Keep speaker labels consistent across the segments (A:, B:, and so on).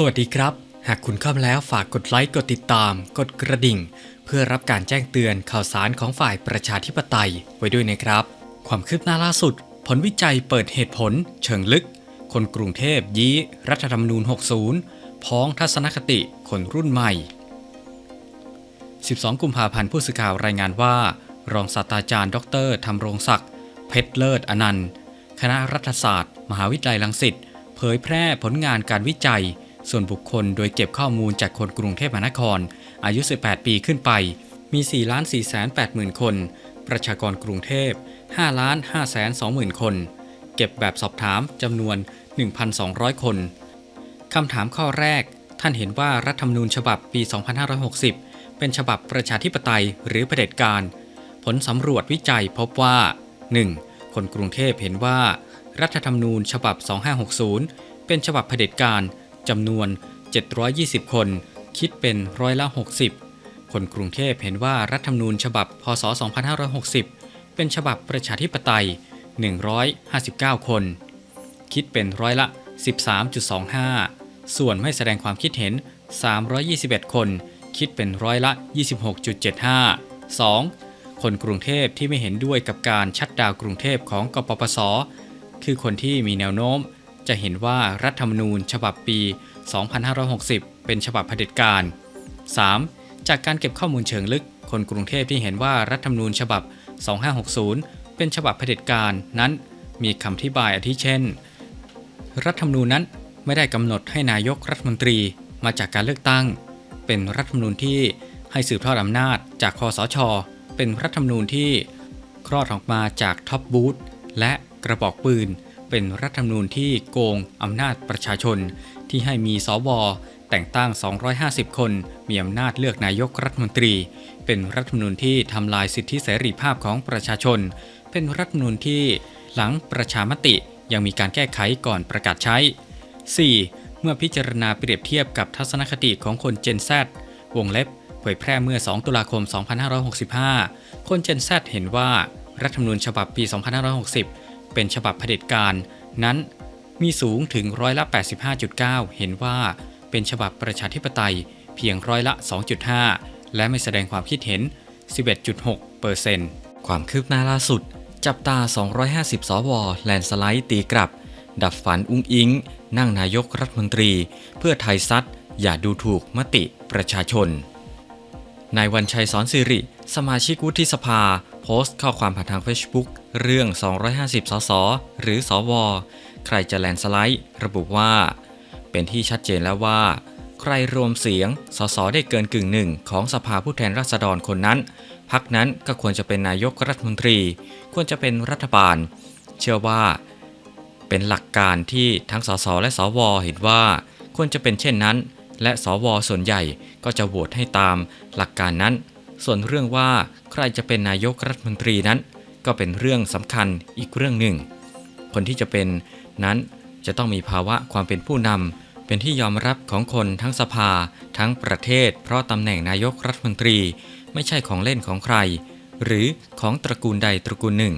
A: สวัสดีครับ หากคุณเข้ามาแล้วฝากกดไลค์ กดติดตาม กดกระดิ่ง เพื่อรับการแจ้งเตือนข่าวสารของฝ่ายประชาธิปไตยไว้ด้วยนะครับ ความคืบหน้าล่าสุด ผลวิจัยเปิดเหตุผล เชิงลึก คนกรุงเทพยี้ รัฐธรรมนูญ 60 พ้องทัศนคติคนรุ่นใหม่ 12 กุมภาพันธ์ผู้สื่อข่าวรายงานว่า รองศาสตราจารย์ ดรธรรมรงศักดิ์เพชรเลิศอนันต์ คณะรัฐศาสตร์ มหาวิทยาลัยรังสิตเผยแพร่ผลงานการวิจัย ส่วนบุคคลโดยเก็บข้อมูลจากคนกรุงเทพมหานคร อายุ 18 ปีขึ้นไป มี 4 4 8 0 0 0 0 คน ประชากรกรุงเทพ 5 5 2 0 0 0 0 คน เก็บแบบสอบถามจำนวน 1,200 คน คำถามข้อแรก ท่านเห็นว่ารัฐธรรมนูญฉบับปี 2560 เป็นฉบับประชาธิปไตยหรือเผด็จการ ผลสำรวจวิจัยพบว่า 1. คนกรุงเทพเห็นว่า รัฐธรรมนูญฉบับ 2560 เป็นฉบับเผด็จการ จำนวน 720 คน คิดเป็นร้อยละ 60 คนกรุงเทพเห็นว่ารัฐธรรมนูญฉบับ พศ 2560 เป็นฉบับประชาธิปไตย 159 คน คิดเป็นร้อยละ 13.25 ส่วนไม่แสดงความคิดเห็น 321 คน คิดเป็นร้อยละ 26.75 2. คนกรุงเทพที่ไม่เห็นด้วยกับการชัดดาวกรุงเทพของกปปส คือคนที่มีแนวโน้ม จะเห็นว่ารัฐธรรมนูญฉบับปี 2560 เป็นฉบับเผด็จการ 3. จากการเก็บข้อมูลเชิงลึก คนกรุงเทพที่เห็นว่ารัฐธรรมนูญฉบับ 2560 เป็นฉบับเผด็จการนั้น มีคำอธิบายอาทิเช่น รัฐธรรมนูญนั้นไม่ได้กำหนดให้นายกรัฐมนตรีมาจากการเลือกตั้ง เป็นรัฐธรรมนูญที่ให้สืบทอดอำนาจจากคอสช เป็นรัฐธรรมนูญที่คลอดออกมาจากท็อปบูธและกระบอกปืน เป็นรัฐธรรมนูญที่โกงอำนาจประชาชน ที่ให้มีสวแต่งตั้ง 250 คน มีอำนาจเลือกนายกรัฐมนตรี เป็นรัฐธรรมนูญที่ทำลายสิทธิเสรีภาพของประชาชน เป็นรัฐธรรมนูญที่หลังประชามติยังมีการแก้ไขก่อนประกาศใช้ 4. เมื่อพิจารณาเปรียบเทียบกับทัศนคติของคนเจน Z วงเล็บเผยแพร่เมื่อ 2 ตุลาคม 2565 คนเจน Z เห็นว่ารัฐธรรมนูญฉบับปี 2560 เป็นฉบับเผด็จการนั้นมีสูงถึงร้อยละ 85.9 เห็นว่าเป็นฉบับประชาธิปไตยเพียงร้อยละ 2.5 และไม่แสดงความคิดเห็น 11.6เปอร์เซ็นต์ความคืบหน้าล่าสุด จับตา 250 สว แลนสไลด์ตีกลับ ดับฝันอุ้งอิง นั่งนายกรัฐมนตรี เพื่อไทยซัดอย่าดูถูกมติประชาชนนายวันชัยสอนสิริ สมาชิกวุฒิสภา พสต์ข้อความผ่านทาง Facebook เรื่อง 250 สส หรือสว ใครจะแลนสไลด์ ระบุว่า เป็นที่ชัดเจนแล้วว่า ใครรวมเสียง สส ได้เกินกึ่งหนึ่งของสภาผู้แทนราษฎรคนนั้น พักนั้นก็ควรจะเป็นนายกรัฐมนตรี ควรจะเป็นรัฐบาล เชื่อว่า เป็นหลักการที่ทั้งสส และสว เห็นว่า ควรจะเป็นเช่นนั้น และสว ส่วนใหญ่ก็จะโหวตให้ตามหลักการนั้น ส่วนเรื่องว่าใครจะเป็นนายกรัฐมนตรีนั้น ก็เป็นเรื่องสำคัญอีกเรื่องหนึ่ง คนที่จะเป็นนั้นจะต้องมีภาวะความเป็นผู้นำเป็นที่ยอมรับของคนทั้งสภา ทั้งประเทศ เพราะตำแหน่งนายกรัฐมนตรี ไม่ใช่ของเล่นของใคร หรือของตระกูลใดตระกูลหนึ่ง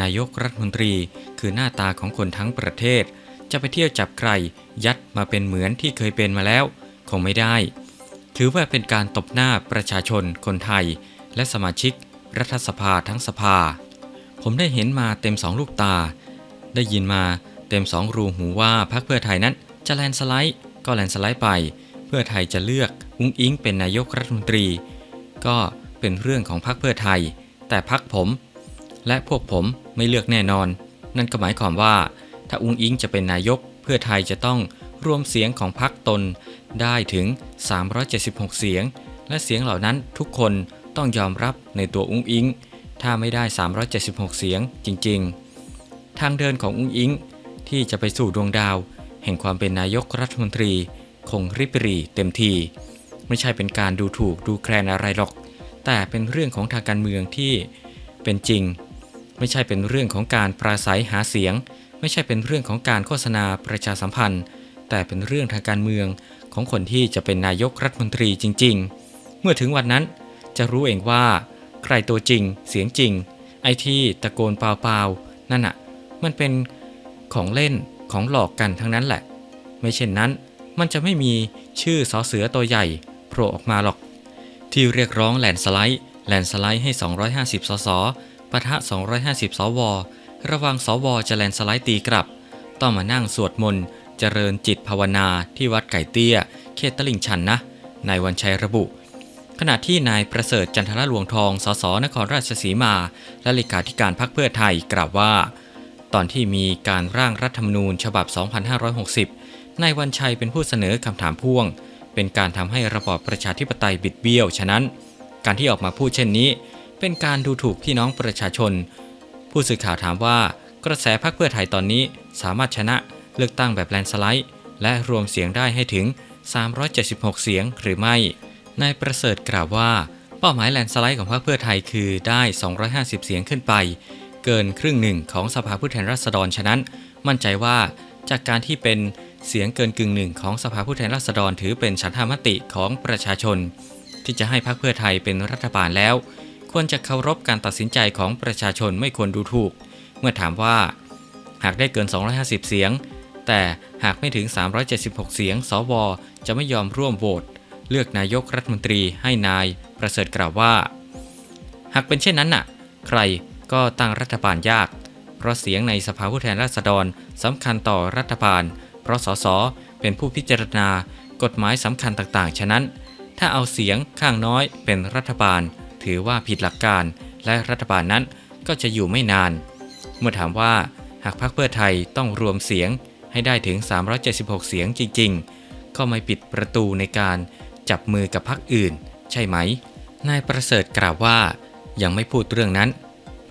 A: นายกรัฐมนตรี คือหน้าตาของคนทั้งประเทศ จะไปเที่ยวจับใคร ยัดมาเป็นเหมือนที่เคยเป็นมาแล้ว คงไม่ได้ ถือว่าเป็นการตบหน้าประชาชนคนไทย และสมาชิก รัฐสภาทั้งสภา ผมได้เห็นมาเต็มสองลูกตา ได้ยินมาเต็มสองรูหูว่าพรรคเพื่อไทยนั้นจะแลนสไลด์ ก็แลนสไลด์ไป เพื่อไทยจะเลือกอุ้งอิงเป็นนายกรัฐมนตรี ก็เป็นเรื่องของพรรคเพื่อไทย แต่พรรคผม และพวกผมไม่เลือกแน่นอน นั่นก็หมายความว่า ถ้าอุ้งอิงจะเป็นนายกเพื่อไทยจะต้องรวมเสียงของพรรคตน ได้ถึง 376 เสียง และเสียงเหล่านั้นทุกคนต้องยอมรับในตัวอุ้งอิง ถ้าไม่ได้ 376 เสียงจริงๆ ทางเดินของอุ้งอิงที่จะไปสู่ดวงดาว แห่งความเป็นนายกรัฐมนตรีคงริบหรีเต็มที ไม่ใช่เป็นการดูถูกดูแคลนอะไรหรอก แต่เป็นเรื่องของทางการเมืองที่เป็นจริง ไม่ใช่เป็นเรื่องของการปราศัยหาเสียง ไม่ใช่เป็นเรื่องของการโฆษณาประชาสัมพันธ์ แต่เป็นเรื่องทางการเมือง ของคนที่จะเป็นนายกรัฐมนตรีจริง ๆ เมื่อถึงวันนั้นจะรู้เองว่า ใครตัวจริงเสียงจริง ไอที่ตะโกนเปล่าๆนั่นอะมันเป็นของเล่นของหลอกกันทั้งนั้นแหละ ไม่เช่นนั้นมันจะไม่มีชื่อสอเสือตัวใหญ่โผล่ออกมาหรอก ที่เรียกร้องแลนสไลด์แลนสไลด์ให้ 250 สสปะทะ 250 สว ระวังสวจะแลนสไลด์ตีกลับ ต้องมานั่งสวดมนต์ เจริญจิตภาวนาที่วัดไก่เตี้ย เขตตลิ่งชันนะ นายวันชัยระบุ ขณะที่นายประเสริฐจันทรลวงทอง สส นครราชสีมา และเลขาธิการพรรคเพื่อไทยกล่าวว่า ตอนที่มีการร่างรัฐธรรมนูญฉบับ 2560 นายวันชัยเป็นผู้เสนอคำถามพ่วง เป็นการทำให้ระบอบประชาธิปไตยบิดเบี้ยว ฉะนั้น การที่ออกมาพูดเช่นนี้ เป็นการดูถูกพี่น้องประชาชน ผู้สื่อข่าวถามว่ากระแสพรรคเพื่อไทยตอนนี้สามารถชนะ เลือกตั้งแบบแลนสไลด์และรวมเสียงได้ให้ถึง 376 เสียงหรือไม่ นายประเสริฐกล่าวว่า เป้าหมายแลนสไลด์ของพรรคเพื่อไทยคือได้ 250 เสียงขึ้นไป เกินครึ่งหนึ่งของสภาผู้แทนราษฎรฉะนั้น มั่นใจว่าจากการที่เป็นเสียงเกินกึ่งหนึ่งของสภาผู้แทนราษฎรถือเป็นฉันทามติของประชาชน ที่จะให้พรรคเพื่อไทยเป็นรัฐบาลแล้ว ควรจะเคารพการตัดสินใจของประชาชนไม่ควรดูถูก เมื่อถามว่า หากได้เกิน 250 เสียง แต่หากไม่ถึง 376 เสียง สว จะไม่ยอมร่วมโหวตเลือกนายกรัฐมนตรีให้นายประเสริฐกล่าวว่า หากเป็นเช่นนั้นน่ะ ใครก็ตั้งรัฐบาลยาก เพราะเสียงในสภาผู้แทนราษฎรสำคัญต่อรัฐบาล เพราะสสเป็นผู้พิจารณากฎหมายสำคัญต่างๆ ฉะนั้น ถ้าเอาเสียงข้างน้อยเป็นรัฐบาล ถือว่าผิดหลักการและรัฐบาลนั้นก็จะอยู่ไม่นาน เมื่อถามว่าหากพรรคเพื่อไทยต้องรวมเสียง ให้ได้ถึง 376 เสียงจริงๆ ก็ไม่ปิดประตูในการจับมือกับพรรคอื่น ใช่ไหม นายประเสริฐกล่าวว่า ยังไม่พูดเรื่องนั้น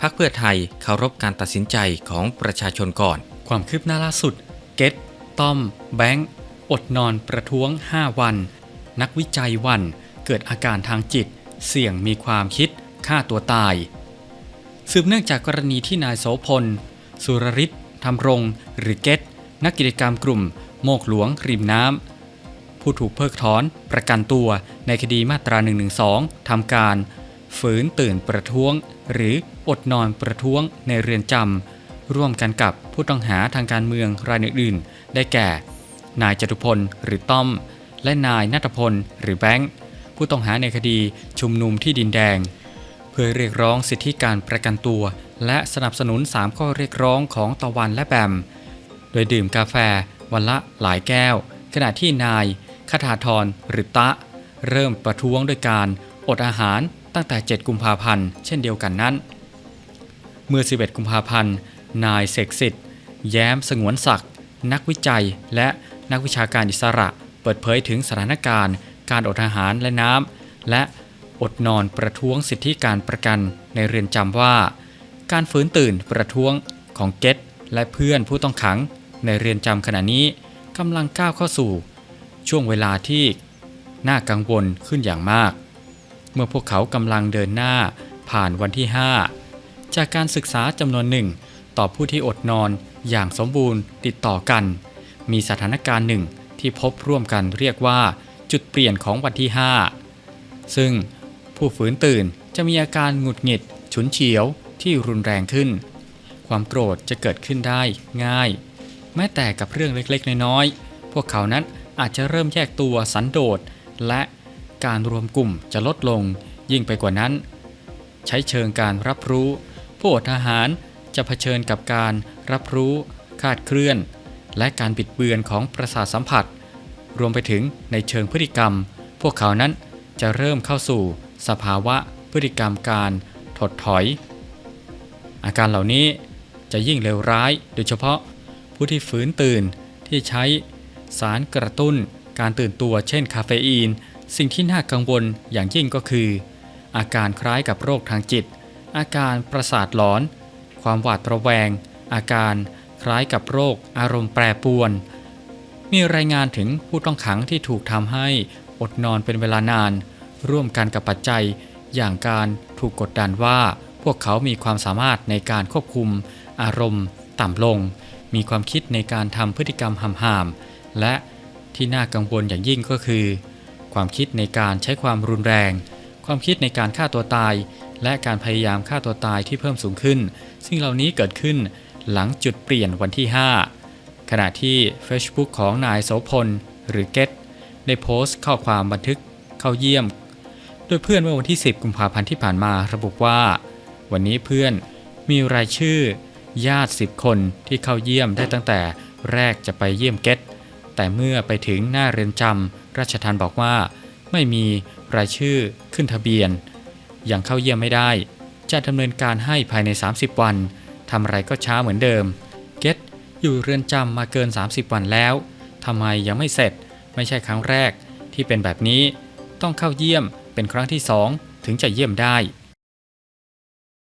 A: พรรคเพื่อไทยเคารพการตัดสินใจของประชาชนก่อน ความคืบหน้าล่าสุด เกตต้อม แบงค์อดนอนประท้วง 5 วัน นักวิจัยวัน เกิดอาการทางจิต เสี่ยงมีความคิดฆ่าตัวตาย สืบเนื่องจากกรณีที่นายโสพล สุรริศทำรง หรือเกต นักกิจกรรมกลุ่ม โมกหลวง ริมน้ำ ผู้ถูกเพิกถอนประกันตัวในคดีมาตรา 112 ทำการ ฝืนตื่นประท้วง หรืออดนอนประท้วงในเรือนจำ ร่วมกันกับผู้ต้องหาทางการเมืองรายอื่นๆ ได้แก่ นายจตุพลหรือต้อม และนายนัทพลหรือแบงค์ ผู้ต้องหาในคดีชุมนุมที่ดินแดง เพื่อเรียกร้องสิทธิการประกันตัว และสนับสนุน 3 ข้อเรียกร้องของตะวันและแบม โดยดื่มกาแฟวันละหลายแก้ว ขณะที่นายคทาธรหรือตะ เริ่มประท้วงโดยการอดอาหารตั้งแต่ 7 กุมภาพันธ์เช่นเดียวกันนั้น เมื่อ 11 กุมภาพันธ์ นายเสกสิทธิ์ แย้มสงวนศักดิ์นักวิจัยและนักวิชาการอิสระเปิดเผยถึงสถานการณ์ การอดอาหารและน้ำและอดนอนประท้วงสิทธิการประกันในเรือนจำว่า การฝืนตื่นประท้วงของเกตและเพื่อนผู้ต้องขัง ในเรือนจำขณะนี้กำลังก้าวเข้าสู่ ช่วงเวลาที่น่ากังวลขึ้นอย่างมาก เมื่อพวกเขากำลังเดินหน้าผ่านวันที่ 5 จากการศึกษาจำนวนหนึ่งต่อผู้ที่อดนอนอย่างสมบูรณ์ติดต่อกัน มีสถานการณ์หนึ่งที่พบร่วมกันเรียกว่าจุดเปลี่ยนของวันที่ 5 ซึ่งผู้ฝืนตื่นจะมีอาการหงุดหงิด ฉุนเฉียวที่รุนแรงขึ้น ความโกรธจะเกิดขึ้นได้ง่าย แม้แต่กับเรื่องเล็กๆ น้อยๆ พวกเขานั้นอาจจะเริ่มแยกตัวสันโดษ และการรวมกลุ่มจะลดลงยิ่งไปกว่านั้น ใช้เชิงการรับรู้ ผู้อดอาหารจะเผชิญกับการรับรู้คาดเคลื่อน และการบิดเบือนของประสาทสัมผัส รวมไปถึงในเชิงพฤติกรรม พวกเขานั้นจะเริ่มเข้าสู่สภาวะพฤติกรรมการถดถอย อาการเหล่านี้จะยิ่งเลวร้ายโดยเฉพาะ ผู้ที่ฝืนตื่นที่ใช้สารกระตุ้น การตื่นตัวเช่นคาเฟอีน สิ่งที่น่ากังวลอย่างยิ่งก็คือ อาการคล้ายกับโรคทางจิต อาการประสาทหลอน ความหวาดระแวง อาการคล้ายกับโรคอารมณ์แปรปรวน มีรายงานถึงผู้ต้องขังที่ถูกทำให้อดนอนเป็นเวลานาน ร่วมกันกับปัจจัย อย่างการถูกกดดันว่าพวกเขามีความสามารถในการควบคุมอารมณ์ต่ำลง มีความคิดในการทำพฤติกรรมห่ามๆและที่น่ากังวลอย่างยิ่งก็คือ ความคิดในการใช้ความรุนแรง ความคิดในการฆ่าตัวตาย และการพยายามฆ่าตัวตายที่เพิ่มสูงขึ้น ซึ่งเหล่านี้เกิดขึ้นหลังจุดเปลี่ยนวันที่ 5 ขณะที่ Facebook ของนายโสพล หรือเกตได้โพสต์ข้อความบันทึกเข้าเยี่ยม โดยเพื่อนเมื่อวันที่ 10 กุมภาพันธ์ที่ผ่านมาระบุว่า วันนี้เพื่อนมีรายชื่อ ญาติ 10 คนที่เข้าเยี่ยมได้ตั้งแต่แรกจะไปเยี่ยมเกตแต่เมื่อไปถึงหน้าเรือนจำราชทันบอกว่า ไม่มีรายชื่อขึ้นทะเบียน ยังเข้าเยี่ยมไม่ได้ จะดำเนินการให้ภายใน 30 วันทำอะไรก็ช้าเหมือนเดิม เกตอยู่เรือนจำมาเกิน 30 วันแล้วทำไมยังไม่เสร็จ ไม่ใช่ครั้งแรกที่เป็นแบบนี้ ต้องเข้าเยี่ยมเป็นครั้งที่สองถึงจะเยี่ยมได้